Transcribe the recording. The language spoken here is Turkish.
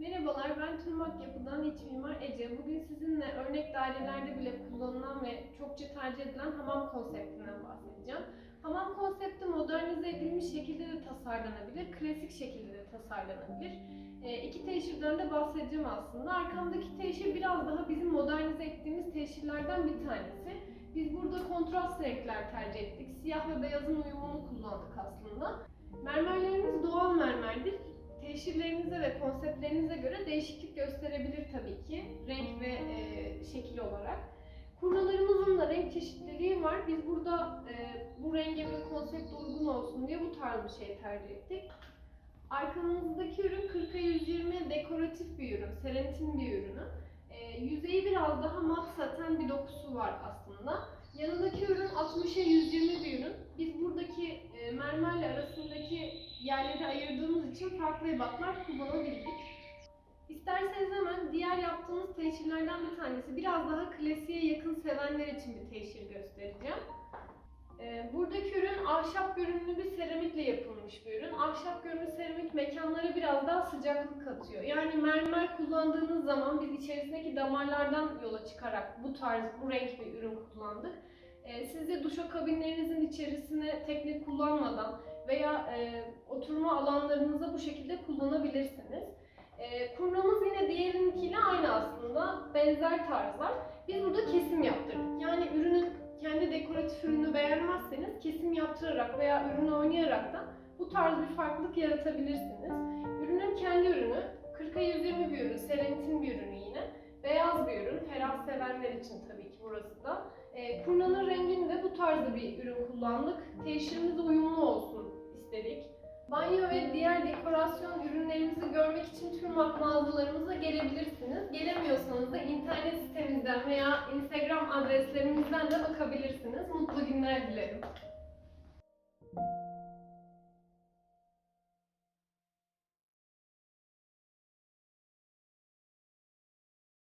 Merhabalar, ben Tırmak Yapı'dan iç mimar Ece. Bugün sizinle örnek dairelerde bile kullanılan ve çokça tercih edilen hamam konseptinden bahsedeceğim. Hamam konsepti modernize edilmiş şekilde de tasarlanabilir, klasik şekilde de tasarlanabilir. E, iki teşhirden de bahsedeceğim aslında. Arkamdaki teşhir biraz daha bizim modernize ettiğimiz teşhirlerden bir tanesi. Biz burada kontrast renkler tercih ettik. Siyah ve beyazın uyumunu kullandık aslında. Mermerlerimiz doğal mermerdir. Teşhirlerinize ve konseptlerinize değişiklik gösterebilir tabii ki renk ve e, şekil olarak. Kurnalarımızın da renk çeşitliliği var. Biz burada e, bu renge ve konsepte uygun olsun diye bu tarz bir şey tercih ettik. Arkamızdaki ürün 40'a 120 dekoratif bir ürün, serentin bir ürünü. E, yüzeyi biraz daha mat saten bir dokusu var aslında. Yanındaki ürün 60'a 120 bir ürün. Biz buradaki e, mermerle arasındaki yerleri ayırdığımız için farklı ebatlar kullanabildik. Teşhirlerden bir tanesi, biraz daha klasiğe yakın sevenler için bir teşhir göstereceğim. Ee, Buradaki ürün ahşap görünümlü bir seramikle yapılmış bir ürün. Ahşap görünümlü seramik mekanlara biraz daha sıcaklık katıyor. Yani mermer kullandığınız zaman biz içerisindeki damarlardan yola çıkarak bu tarz, bu renk bir ürün kullandık. Ee, Siz de duşakabinlerinizin içerisine teknik kullanmadan veya e, oturma alanlarınıza bu şekilde kullanabilirsiniz. E, kurnamız yine diğerinkiyle aynı aslında, benzer tarzlar. Biz burada kesim yaptırdık. Yani ürünün kendi dekoratif ürünü beğenmezseniz kesim yaptırarak veya ürünü oynayarak da bu tarz bir farklılık yaratabilirsiniz. Ürünün kendi ürünü, 40'a 120 bir ürün, serentin bir ürünü yine. Beyaz bir ürün, ferah sevenler için tabii ki burası da. E, kurnanın rengini de bu tarzda bir ürün kullandık. Teşhirimiz uyumlu olsun istedik. Banyo ve diğer dekorasyon ürünlerimizi görmek için Türmak mağazalarımıza gelebilirsiniz. Gelemiyorsanız da internet sitemizden veya Instagram adreslerimizden de bakabilirsiniz. Mutlu günler dilerim.